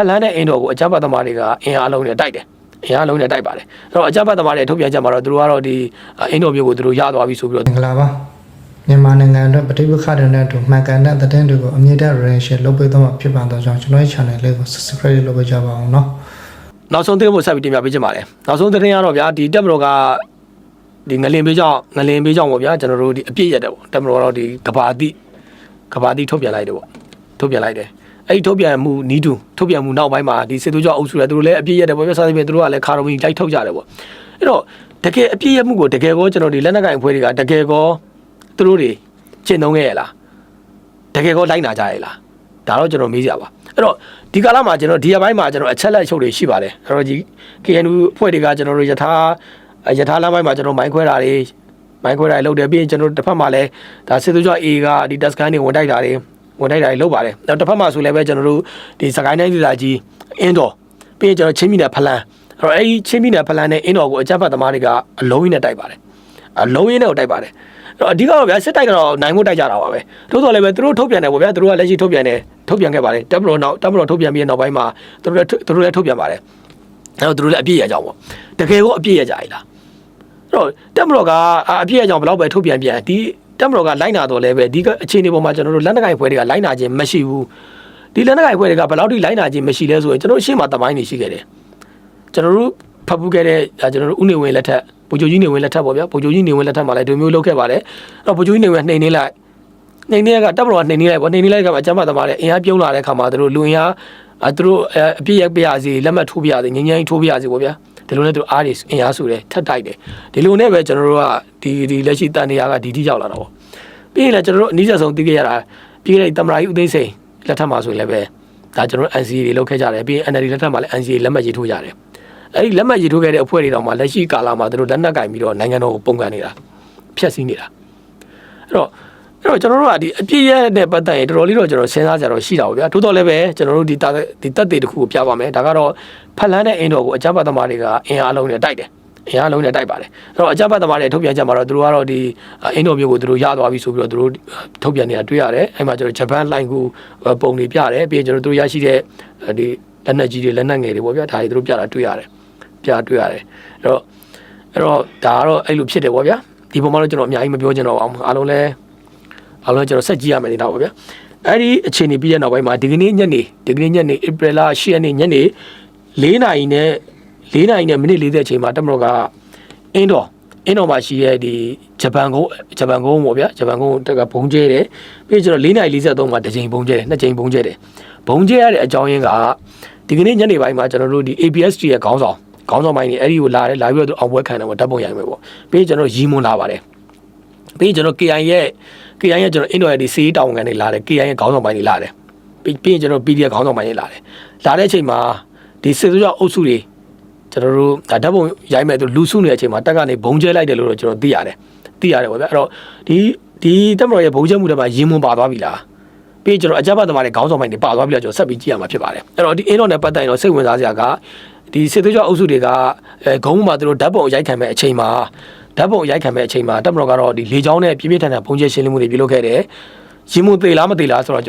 ဖက်လန်းတဲ့အိမ်တော်ကိုအကြပ်ပတ်သမားတွေကအင်အားအလုံးနဲ့တိုက်တယ်အင်အားလုံးနဲ့တိုက်ပါတယ်အဲ့တော့အကြပ်ပတ်သမားတွေထုတ်ပြန်ကြမှာတော့သူတို့ကတော့ဒီအိမ်တော်မျိုးကိုသူတို့ရသွားပြီဆိုပြီးတော့မင်္ဂလာပါမြန်မာနိုင်ငံအတွက်ပဋိပက္ခတွေနဲ့အတူမှန်ကန်တဲ့သတင်းတွေကိုအမြင့်တဲ့ relation လုပ်ပေးသွားမှာဖြစ်ပါတော့ကြောင်းကျွန်တော်ရဲ့ channel လေးကို subscribe လုပ်ပေးကြပါအောင်နော်နောက်ဆုံးသတင်းကိုဆက်ပြီးတင်ပြပေးချင်ပါတယ်နောက်ဆုံးသတင်းကတော့ဗျာဒီတက်မတော်ကဒီငလင်ပေးကြောင့်ငလင်ပေးကြောင့်ပေါ့ဗျာကျွန်တော်တို့ဒီအပြည့်ရက်တယ်ပေါ့တက်မတော်ကတော့ဒီကဘာတိကဘာတိထုတ်ပြန်လိုက်တယ်ပေါ့ထုတ်ပြန်လိုက်တယ် အဲ့ဒီထုတ်ပြန်မှုနီးတူထုတ်ပြန်မှုနောက်ပိုင်းမှာဒီစစ်သွေးကြောအုပ်စုလည်းသူတို့လည်းအပြည့်ရက်တယ်ပေါ့ဗျာစသဖြင့်သူတို့ကလည်းခါရမီလိုက်ထုတ်ကြတယ်ပေါ့အဲ့တော့တကယ်အပြည့်ရက်မှုကိုတကယ်ကောကျွန်တော်ဒီလက်နက်ကင်အဖွဲ့တွေကတကယ်ကောသူတို့တွေကျင့်သုံးခဲ့ရလားတကယ်ကောလိုက်နာကြရလားဒါတော့ကျွန်တော်မေးကြပါအဲ့တော့ဒီကာလမှာကျွန်တော်ဒီရက်ပိုင်းမှာကျွန်တော်အချက်လက်ချုပ်တွေရှိပါတယ်အဲ့တော့ဒီ KNU အဖွဲ့တွေကကျွန်တော်တို့ယထာယထာလမ်းပိုင်းမှာကျွန်တော်မိုင်းခွဲတာတွေမိုင်းခွဲတာတွေလုပ်တယ်ပြီးရင်ကျွန်တော်တို့တစ်ဖက်မှာလည်းဒါစစ်သွေးကြ A ကဒီတက်စကန်တွေဝင်တိုက်တာတွေ ဝင်တိုက်တာတွေလုပ်ပါတယ်နောက်တစ်ဖက်မှာဆိုလည်းပဲကျွန်တော်တို့ဒီစကိုင်းတိုင်းဒေသကြီးအင်းတော်ပြီးရင်ကျွန်တော်ချင်းမီနယ်ဖလန်အဲ့တော့အဲဒီချင်းမီနယ်ဖလန်နဲ့အင်းတော်ကိုအကြမ်းဖက်သမားတွေကအလုံးရင်းနဲ့တိုက်ပါတယ်အလုံးရင်းနဲ့ကိုတိုက်ပါတယ်အဲ့တော့အဓိကတော့ဗျာစစ်တိုက်ကတော့နိုင်မှုတိုက်ကြတာပါပဲတိုးတော်လည်းပဲသူတို့ထုတ်ပြန်တယ်ပေါ့ဗျာသူတို့ကလက်ရှိထုတ်ပြန်တယ်ထုတ်ပြန်ခဲ့ပါတယ်တပ်မတော်နောက်တပ်မတော်ထုတ်ပြန်ပြီးနောက်ပိုင်းမှာသူတို့လည်းသူတို့လည်းထုတ်ပြန်ပါတယ်အဲ့တော့သူတို့လည်းအပြည့်ရကြအောင်ပေါ့တကယ်ကိုအပြည့်ရကြ ਈ လားအဲ့တော့တပ်မတော်ကအပြည့်ရကြအောင်ဘယ်တော့ပဲထုတ်ပြန်ပြန်ဒီ တပ်မတော်ကလိုက်နာတော့လည်းပဲဒီကအခြေအနေပေါ်မှာကျွန်တော်တို့လက်နက်ကိုင်ဖွဲ့တွေကလိုက်နာခြင်းမရှိဘူးဒီလက်နက်ကိုင်ဖွဲ့တွေကဘယ်လောက်ထိလိုက်နာခြင်းမရှိလဲဆိုရင်ကျွန်တော်ရှေ့မှာတမိုင်းနေရှိခဲ့တယ်ကျွန်တော်တို့ဖတ်ဖူးခဲ့တဲ့ဒါကျွန်တော်တို့ဥနေဝင်လက်ထက်ဗိုလ်ချုပ်ကြီးနေဝင်လက်ထက်ပေါ့ဗျာဗိုလ်ချုပ်ကြီးနေဝင်လက်ထက်မှာလည်းဒီမျိုးလုပ်ခဲ့ပါတယ်အဲ့တော့ဗိုလ်ချုပ်ကြီးနေဝင်နှိမ်နေလိုက်နှိမ်နေကတပ်မတော်ကနှိမ်နေလိုက်ပေါ့နှိမ်နေလိုက်ကမှအကြမ်းဖက်သမားတွေအင်အားပြုံးလာတဲ့ခါမှာသူတို့လူအင်အားအဲသူတို့အဲအပြည့်ရပြရစီလက်မှတ်ထိုးပြရစီငင်းငင်းထိုးပြရစီပေါ့ဗျာ ဒီလိုနဲ့သူအားတွေအင်အားစုတယ်ထက်တိုက်တယ်ဒီလိုနဲ့ပဲကျွန်တော်တို့ကဒီဒီလက်ရှိတန်တရားကဒီတိရောက်လာတာပေါ့ပြီးရင်လည်းကျွန်တော်တို့အနည်းဆုံးသိခဲ့ရတာပြီးခဲ့တဲ့တမရာကြီးဦးသိန်းစိန်လက်ထက်မှာဆိုရင်လည်းပဲဒါကျွန်တော်တို့ NCA တွေလုပ်ခဲ့ကြတယ်ပြီးရင် NLD လက်ထက်မှာလည်း NCA လက်မှတ်ရေးထိုးကြတယ်အဲ့ဒီလက်မှတ်ရေးထိုးခဲ့တဲ့အဖွဲ့တွေတောင်မှလက်ရှိကာလမှာသူတို့လက်နက်ကင်ပြီးတော့နိုင်ငံတော်ကိုပုံကန်နေတာဖျက်ဆီးနေတာအဲ့တော့ အဲ့တော့ကျွန်တော်တို့ကဒီအပြည့်ရတဲ့ပတ်သက်ရင်တော်တော်လေးတော့ကျွန်တော်စဉ်းစားကြတော့ရှိတာပေါ့ဗျာထို့တော်လည်းပဲကျွန်တော်တို့ဒီတာဒီတက်တွေတစ်ခုကိုပြပါမယ်ဒါကတော့ဖက်လန်းတဲ့အင်းတော်ကိုအကြမ်းဖက်သမားတွေကအင်အားလုံးနဲ့တိုက်တယ်အင်အားလုံးနဲ့တိုက်ပါတယ်အဲ့တော့အကြမ်းဖက်သမားတွေထုတ်ပြန်ချက်မှာတော့သူတို့ကတော့ဒီအင်းတော်မျိုးကိုသူတို့ရသွားပြီဆိုပြီးတော့သူတို့ထုတ်ပြန်နေတာတွေ့ရတယ်အဲ့မှာကျွန်တော်ဂျပန်လိုင်းကူပုံတွေပြတယ်ပြီးရင်ကျွန်တော်တို့ရရှိတဲ့ဒီလက်နက်ကြီးတွေလက်နက်ငယ်တွေပေါ့ဗျာဒါတွေသူတို့ပြတာတွေ့ရတယ်ပြတွေ့ရတယ်အဲ့တော့အဲ့တော့ဒါကတော့အဲ့လိုဖြစ်တယ်ပေါ့ဗျာဒီပုံမှာတော့ကျွန်တော်အများကြီးမပြောချင်တော့ပါဘူးအားလုံးလည်း အားလုံးကျွန်တော်ဆက်ကြည့်ရမယ်နေတာပေါ့ဗျာအဲ့ဒီအခြေအနေပြီးတဲ့နောက်ပိုင်းမှာဒီကနေ့ညနေဒီကနေ့ညနေဧပြီလ10ရက်နေ့ညနေ4နာရီနဲ့4နာရီနဲ့မိနစ်40အချိန်မှာတက်မတော်ကအင်းတော်အင်းတော်မှာရှိတဲ့ဒီဂျပန်ကုန်းဂျပန်ကုန်းပေါ့ဗျာဂျပန်ကုန်းတက်ကဘုံကျဲတယ်ပြီးကျွန်တော်4နာရီ43မှာတစ်ချိန်ဘုံကျဲတယ်နှစ်ချိန်ဘုံကျဲတယ်ဘုံကျဲရတဲ့အကြောင်းရင်းကဒီကနေ့ညနေပိုင်းမှာကျွန်တော်တို့ဒီ APST ရဲ့ခေါင်းဆောင်ခေါင်းဆောင်ပိုင်းနေအဲ့ဒီကိုလာတယ်လာပြီးတော့သူအောင်ပွဲခံတယ်ပေါ့ဓာတ်ပုံရိုက်မယ်ပေါ့ပြီးကျွန်တော်ရီမွန်လာပါတယ် ပြီးရင်ကျွန်တော် KI ရဲ့ KI ရဲ့ကျွန်တော် Indo ရဲ့ဒီစီးတောင်ကန်တွေလာတယ် KI ရဲ့ခေါင်းဆောင်ပိုင်းတွေလာတယ်ပြီးပြီးရင်ကျွန်တော် PDF ခေါင်းဆောင်ပိုင်းတွေလာတယ်လာတဲ့အချိန်မှာဒီစစ်သွေးကြောအုပ်စုတွေကျွန်တော်တို့ဒါဓာတ်ပုံရိုက်မဲ့သူလူစုနေတဲ့အချိန်မှာတက်ကနေဘုံကျဲလိုက်တယ်လို့တော့ကျွန်တော်သိရတယ်သိရတယ်ပေါ့ဗျာအဲ့တော့ဒီဒီတက်မတော်ရဲ့ဘုံကျဲမှုတွေမှာရင်းမွန်ပါသွားပြီလားပြီးရင်ကျွန်တော်အကြမ်းဖက်သမားတွေခေါင်းဆောင်ပိုင်းတွေပါသွားပြီလားကျွန်တော်ဆက်ပြီးကြည့်ရမှာဖြစ်ပါတယ်အဲ့တော့ဒီ Indo နဲ့ပတ်သက်ရင်တော့စိတ်ဝင်စားစရာကဒီစစ်သွေးကြောအုပ်စုတွေကအဲဂုံးမှာသူတို့ဓာတ်ပုံရိုက်ခံမဲ့အချိန်မှာ ဓာတ်ပုံရိုက်ခံမဲ့အချိန်မှာတပ်မတော်ကတော့ဒီလေချောင်းနဲ့ပြင်းပြထန်ထန်ပုံကျဲရှင်းလင်းမှုတွေပြုလုပ်ခဲ့တယ်။ရင်မသေးလားမသေးလားဆိုတော့ကျွန်တော်